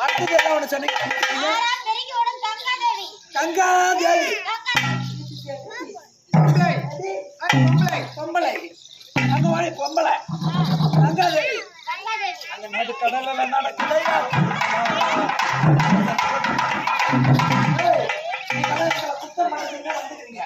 அடுத்தது என்ன ஒண்ணு சொன்னீங்க கங்கா தேவி பொம்பளை அங்க வாடி பொம்பளை கங்கா தேவி கங்கா தேவி கடல்ல பண்ணுறீங்க வந்துக்கிறீங்க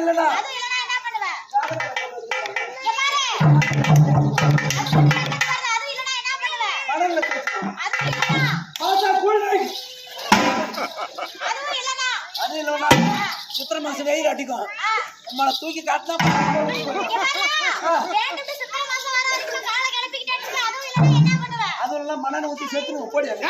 இல்லனா என்ன பண்ணுவ? கடல்ல பேசணும் அது இல்லனா பாசா கூழ்நீர். அதுவும் இல்லனா அது இல்லைனா சித்திர மாசம் வெயில் அடிக்கும். நம்மளை தூக்கி காட்டினா எல்லாம் மண்ணெண்ணை ஊத்தி சேர்த்துருவோம் போடி அங்க.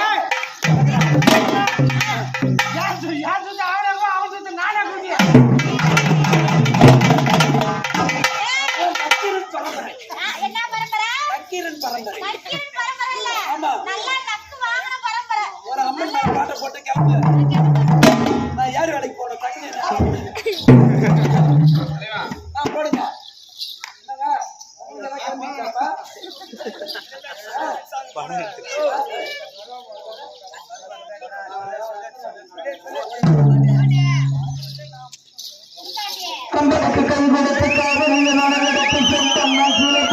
ஏன் நக்கீரன் பரம்பரை. ஆ, என்ன பரம்பரை? நக்கீரன் பரம்பரை. நக்கீரன் பரம்பரை இல்ல. ஆமா. நல்லா நக்கு வாங்கின பரம்பரை. ஒரு அம்மன் பாட்டை போட்டு கிளம்பு நான் யார் வேலைக்கு போனேன் டக்குனு ஆ போடுங்க. என்னங்க? உங்களுக்கு எல்லாம் கிளம்பிட்டாப்பா இந்தாண்டியே. கம்பனுக்கு கை கொடுத்து